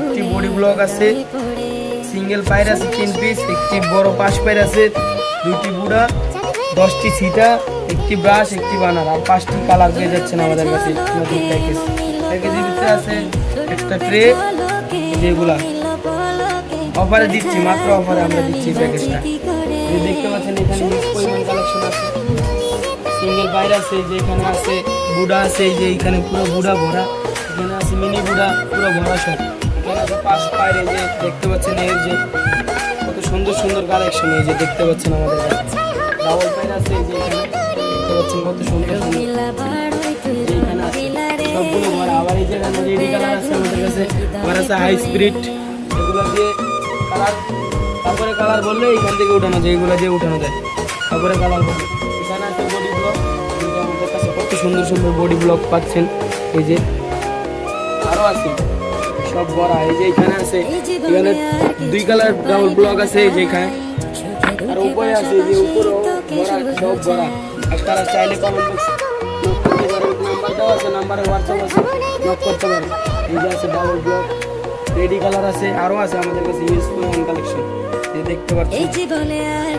একটি body block আছে single piece একটি বড় আছে বুড়া, দশটি একটি ব্রাশ একটি পাঁচটি কালার যাচ্ছেন আমাদের কাছে প্যাকেজ প্যাকেজের ভিতরে আছে একটা ট্রে যেগুলা অফারে দিচ্ছি, মাত্র অফারে আমরা দিচ্ছি প্যাকেজটা দেখতে পাচ্ছেন এখানে বাইর আছে যে এখানে আছে বুড়া আছে যে এখানে পুরো বুড়া ভরা, এখানে আছে মিনি বুড়া, পুরো ভরা সব। এখানে আছে পাশ এই যে দেখতে পাচ্ছেন এর যে কত সুন্দর সুন্দর কালেকশন এই যে দেখতে পাচ্ছেন আমাদের ডাবল পায়ের আছে যে দেখতে পাচ্ছেন কত সুন্দর এখানে কালার তারপরে কালার বললে এখান থেকে উঠানো যায়, এগুলো দিয়ে উঠানো যায়। তারপরে কালার বললে এখানে আছে বডি সুন্দর সুন্দর বডি ব্লক পাচ্ছেন। এই যে আরও আছে। সব ভরা এই যে এখানে আছে। এখানে দুই কালার ডাবল ব্লক আছে এই যে এখানে। আর উপরে আছে যে উপরে সব ভরা আর তারা চাইলে কমেন্ট বক্সে নাম্বার দেওয়া আছে নাম্বারে হোয়াটসঅ্যাপ আছে। নক করতে পারে। এই যে আছে ডাবল ব্লক রেডি কালার আছে। আরও আছে আমাদের কাছে। ইউজ কালেকশন দেখতে আর